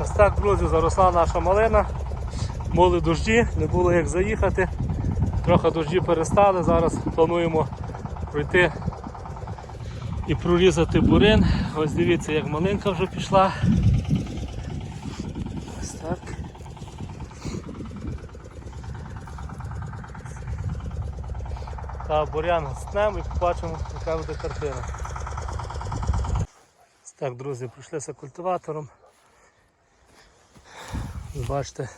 Ось так, друзі, заросла наша малина. Були дожді, не було як заїхати. Трохи дожді перестали. Зараз плануємо пройти і прорізати бурин. Ось дивіться, як малинка вже пішла. Ось так. Та бурян гостнемо і побачимо, яка буде картина. Так, друзі, пройшлися культиватором. Бачите,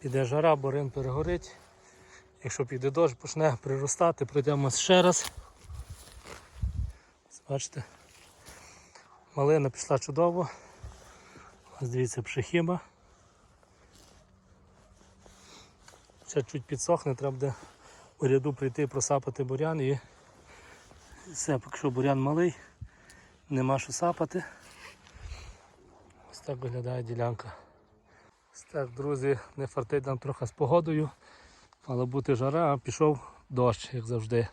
піде жара, бурин перегорить. Якщо піде дощ, почне приростати, пройдемо ще раз. Бачите, малина пішла чудово. Ось дивіться, пшехіба. Ще чуть підсохне, треба буде у ряду прийти просапати бурян і все, поки що бурян малий, нема що сапати. Ось так виглядає ділянка. Так, друзі, не фартить нам трохи з погодою. Мала бути жара, а пішов дощ, як завжди.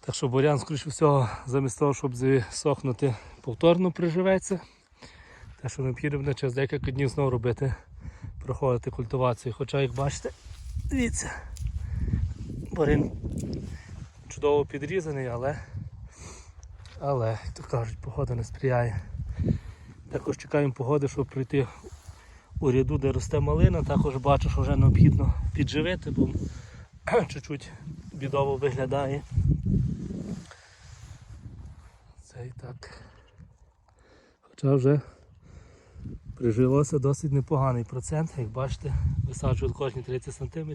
Так що бурян, скоріше всього, замість того, щоб засохнути, повторно приживеться. Так що необхідно через декілька днів знову робити, проходити культивацію. Хоча, як бачите, дивіться, бурин чудово підрізаний, але, але, як то кажуть, погода не сприяє. Також чекаємо погоди, щоб прийти у ряду, де росте малина. Також бачу, що вже необхідно підживити, бо чуть-чуть бідово виглядає. Це і так. Хоча вже прижилося досить непоганий процент. Як бачите, висаджують кожні 30 см.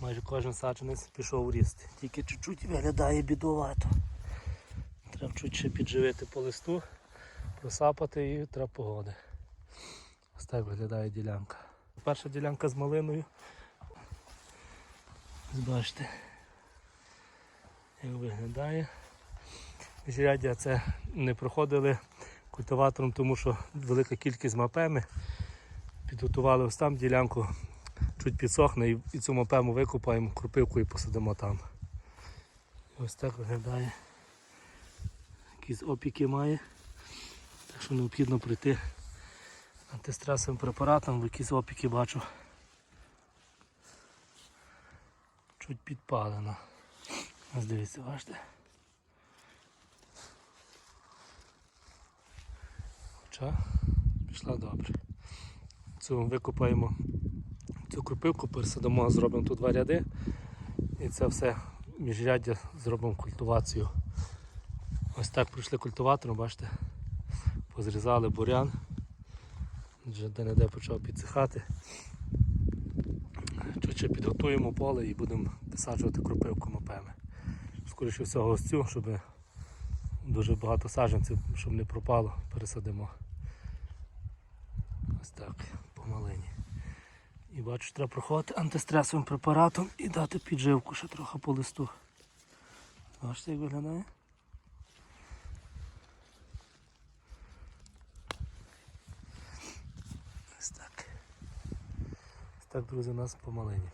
Майже кожен саджанець пішов у ріст. Тільки чуть-чуть виглядає бідовато. Треба чуть ще підживити по листу, просапати і треба погоди. Ось так виглядає ділянка. Перша ділянка з малиною. Ось бачите, як виглядає. Міжряддя це не проходили культиватором, тому що велика кількість мапеми. Підготували ось там ділянку, чуть підсохне і цю мапему викопаємо, крупивку і посадимо там. Ось так виглядає. Якісь опіки має. Так що необхідно прийти антистресовим препаратом, бо якісь опіки бачу. Чуть підпалено. Ось дивіться, бачите. Хоча пішла добре. Цю викопаємо цю крупивку, пересадимо, зробимо тут два ряди і це все міжряддя зробимо культивацію. Ось так пройшли культиватором, бачите, позрізали бурян, вже де-не-де почав підсихати. Чуть ще підготуємо поле і будемо висаджувати крупивку мапеми. Скоріше всього ось цю, щоб дуже багато саджанців, щоб не пропало, пересадимо. Ось так, по малині. І бачу, треба проходити антистресовим препаратом і дати підживку ще трохи по листу. Бачите, як виглядає? Ось так. Друзі, у нас по малині.